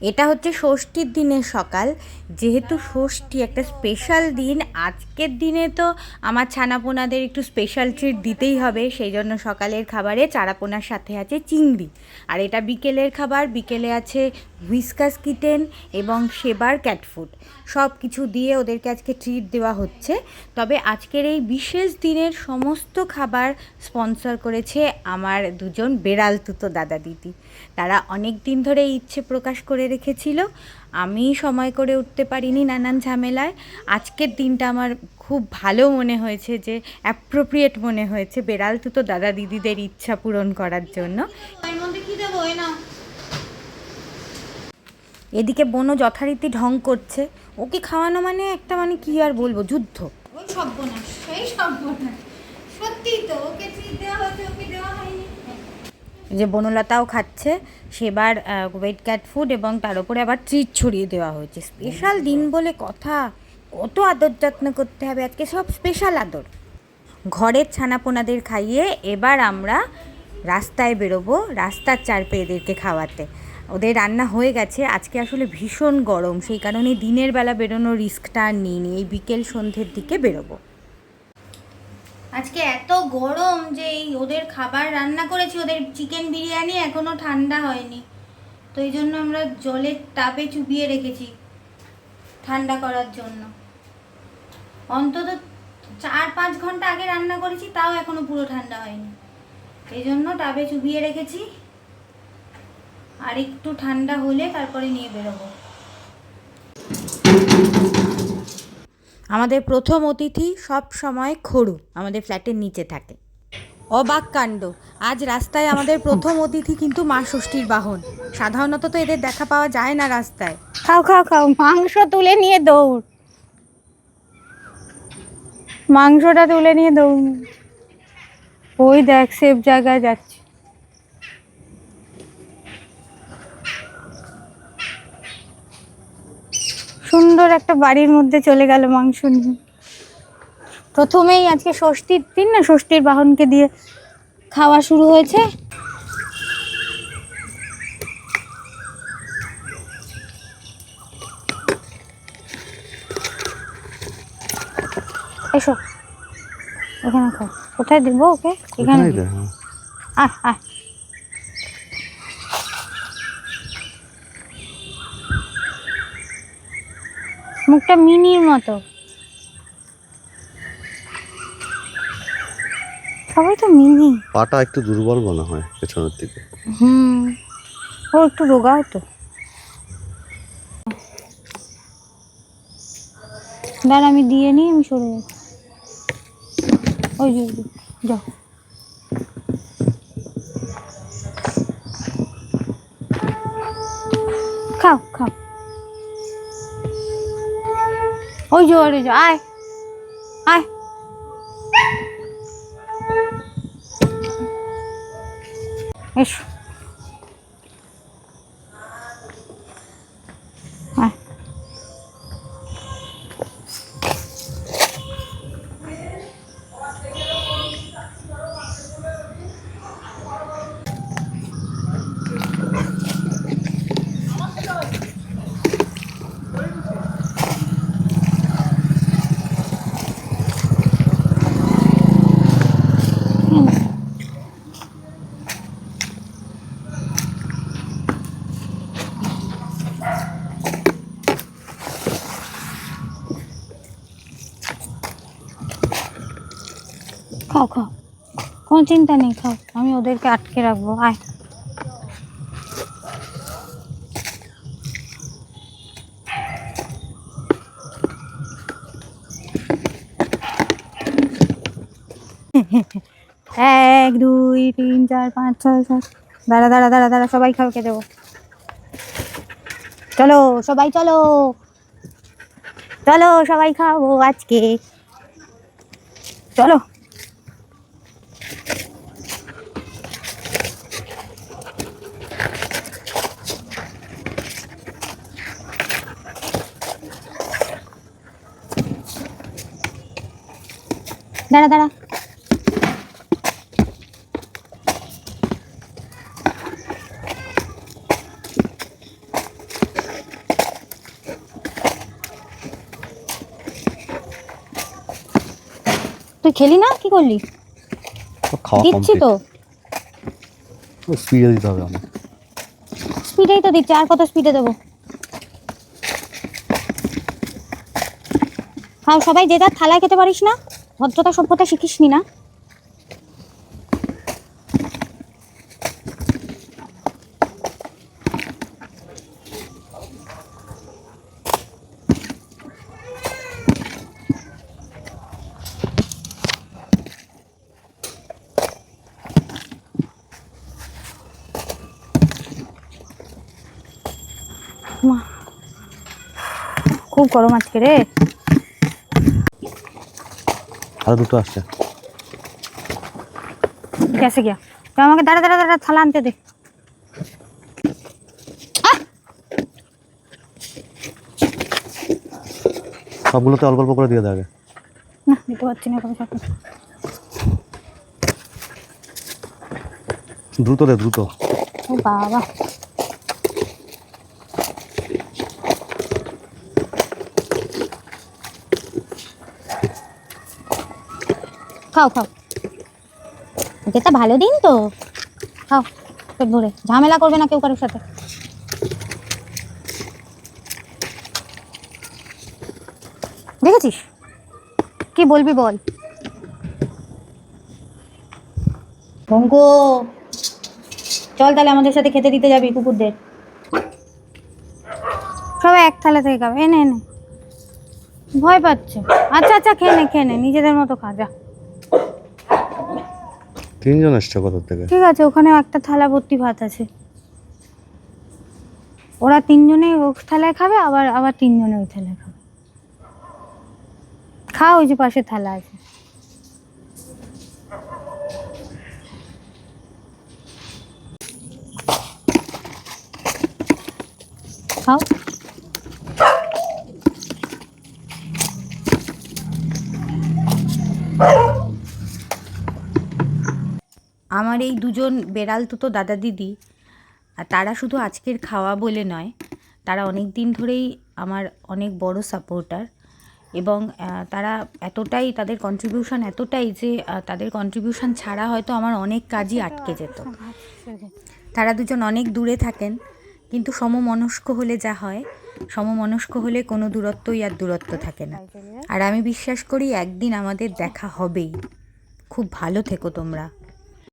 এটা হচ্ছে ষষ্ঠীর দিনের সকাল। যেহেতু ষষ্ঠী একটা স্পেশাল দিন, আজকের দিনে তো আমার ছানাপোনাদের একটু স্পেশাল ট্রিট দিতেই হবে, সেই জন্য সকালের খাবারে চারাপোনার সাথে আছে চিংড়ি। আর এটা বিকেলের খাবার, বিকেলে আছে হুইস্কাস কিটেন এবং সেবার ক্যাটফুড সব কিছু দিয়ে ওদেরকে আজকে ট্রিট দেওয়া হচ্ছে। তবে আজকের এই বিশেষ দিনের সমস্ত খাবার স্পন্সর করেছে আমার দুজন বেড়াল তুতো দাদা দিদি। তারা অনেক দিন ধরে ইচ্ছে প্রকাশ করে রেখেছিল। আমি সময় করে উঠতে পারিনি নানান ঝামেলায়। আজকের দিনটা আমার খুব ভালো মনে হয়েছে যে অ্যাপ্রোপ্রিয়েট মনে হয়েছে বেড়াল তুতো দাদা দিদিদের ইচ্ছা পূরণ করার জন্য। দেবো? নাও। এদিকে বনও যথারীতি ঢং করছে। ওকে খাওয়ানো মানে একটা মানে কি আর বলব যুদ্ধ। ওই সর্বনাশ সেই সর্বনাশ। সত্যি তো ওকে ট্রিট দেওয়া হয়েছে ওকে দেওয়া হয়নি। যে বনলতাও খাচ্ছে সেবার ওয়েট ক্যাট ফুড এবং তার উপরে আবার ট্রিট ছড়িয়ে দেওয়া হয়েছে। স্পেশাল দিন বলে কথা কত আদর যত্ন করতে হবে আজকে সব স্পেশাল আদর। ঘরের ছানাপোনাদের খাইয়ে এবার আমরা রাস্তায় বেরোবো রাস্তার চার পেয়ে এদেরকে খাওয়াতে। ওদের রান্না হয়ে গেছে। আজকে আসলে ভীষণ গরম, সেই কারণে দিনের বেলা বেরোনোর রিস্কটা আর নিইনি। এই বিকেল সন্ধ্যের দিকে বেরোবো। আজকে এত গরম যে এই ওদের খাবার রান্না করেছি, ওদের চিকেন বিরিয়ানি এখনও ঠান্ডা হয়নি। তো এই জন্য আমরা জলের টাপে চুবিয়ে রেখেছি ঠান্ডা করার জন্য। অন্তত চার পাঁচ ঘণ্টা আগে রান্না করেছি, তাও এখনও পুরো ঠান্ডা হয়নি। এই জন্য টাবে চুবিয়ে রেখেছি। আর একটু ঠান্ডা হলে তারপরে নিয়ে বেরোবো। আমাদের প্রথম অতিথি সব সময় খড়ু আমাদের ফ্ল্যাটের নিচে থাকে। অবাক কাণ্ড, আজ রাস্তায় আমাদের প্রথম অতিথি কিন্তু মা ষষ্ঠীর বাহন। সাধারণত তো এদের দেখা পাওয়া যায় না রাস্তায়। খাও খাও খাও, মাংস তুলে নিয়ে দৌড়। মাংসটা তুলে নিয়ে দৌড়। ওই দেখ, সেফ জায়গায় যাচ্ছে। সুন্দর একটা বাড়ির মধ্যে চলে গেল মাংস নিয়ে। প্রথমেই আজকে ষষ্ঠীর দিন না ষষ্ঠীর বাহনকে দিয়ে খাওয়া শুরু হয়েছে। এসো। এখানে খাও। কোথায় দিব ওকে? এখানে কোথায় দিই। দেখ? আয় আয় মুখটা মিনির মতো। সবাই তো মিনি। পাটা একটু দুর্বল মনে হয় পেছনের দিকে। হুম। ও একটু রোগাও তো। দাঁড়া আমি দিয়ে নিই আমি সরে যাচ্ছি। ওই যে যাও। খাও খাও। ওই যে ওই যে আয় আয় এসো খাও। কোনো চিন্তা নেই, খাও। আমি ওদেরকে আটকে রাখব। আয়। এক, দুই, তিন, চার, পাঁচ, ছয়, সাত। দাঁড়া দাঁড়া দাঁড়া দাঁড়া, সবাই খাওয়াকে দেবো চলো, সবাই চলো। চলো, সবাই খাব আজকে। চলো। দাঁড়া দাঁড়া। তুই খেলি না? কি করলি? দিচ্ছি তো। স্পিডে দিতে হবে স্পিডেই তো দিচ্ছি আর কত স্পিডে দেবো? হ্যাঁ সবাই যে যার থালায় খেতে পারিস না। ভদ্রতা সভ্যতা শিখিস নি? না খুব গরম আজকে রে। আরও দুটো আসছে গেছে গিয়া। তো আমাকে দাঁড়া দাঁড়া দাঁড়া থালা আনতে দে। সবগুলোতে অল্প অল্প করে দিয়ে দেবে না দিতে পারছি না কোনো সাথে দ্রুত দে দ্রুত। ও বাবা। খাও খাও। ওকে এটা ভালো দিন তো। খাও, পেট ভরে। ঝামেলা করবে না কেউ কারোর সাথে। দেখেছিস? কি বলবি বল। ভঙ্কো চল তাহলে আমাদের সাথে খেতে দিতে যাবি কুকুরদের। সবাই এক থালা থেকে খাবে। এনে এনে। ভয় পাচ্ছে। আচ্ছা আচ্ছা খেয়ে নে খেয়ে নে। নিজেদের মতো খা, যা। তিনজন এসছে কত থেকে? ঠিক আছে ওখানে একটা থালা ভর্তি ভাত আছে। ওরা তিনজনে ও থালায় খাবে, আবার আবার তিনজনে ওই থালায় খাবে। খা ওই যে পাশে থালা আছে। খাও। আমার এই দুজন বেড়াল তো দাদা দিদি। আর তারা শুধু আজকের খাওয়া বলে নয় তারা অনেক দিন ধরেই আমার অনেক বড় সাপোর্টার এবং তারা এতটাই তাদের কন্ট্রিবিউশন এতটাই যে তাদের কন্ট্রিবিউশন ছাড়া হয়তো আমার অনেক কাজই আটকে যেত। তারা দুজন অনেক দূরে থাকেন কিন্তু সমমনস্ক হলে যা হয় সমমনস্ক হলে কোনো দূরত্বই আর দূরত্ব থাকে না। আর আমি বিশ্বাস করি একদিন আমাদের দেখা হবেই। খুব ভালো থেকো তোমরা।